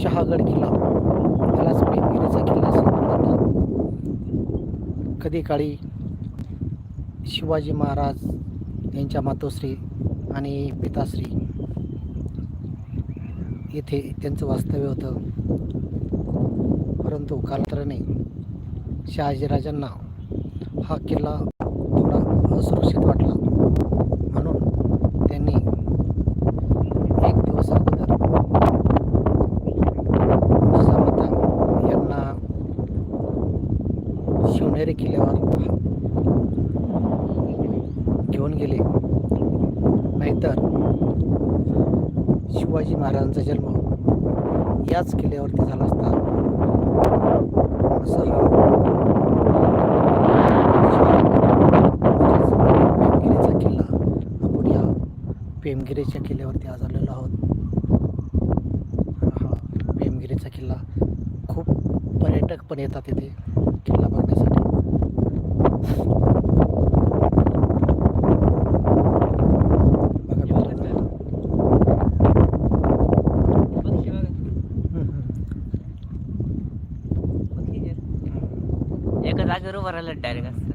शहागड किल्ला. त्यालाच पेमगिरीचा किल्ला म्हणतात. कधी काळी शिवाजी महाराज यांच्या मातोश्री आणि पिताश्री येथे त्यांचं वास्तव्य होतं. परंतु कालांतराने शहाजीराजांना हा किल्ला थोडा असुरक्षित वाटतो माहेरी किल्ल्यावर घेऊन गेले. नाहीतर शिवाजी महाराजांचा जन्म याच किल्ल्यावरती झाला असता. असा हा पेमगिरीचा किल्ला आपण या पेमगिरीच्या किल्ल्यावरती आज आलेलो आहोत. हा पेमगिरीचा किल्ला खूप पर्यटक पण येतात इथे. किल्ला बघण्यासाठी. हम्म. एका जागेवर उभं राहिलं डायरेक्ट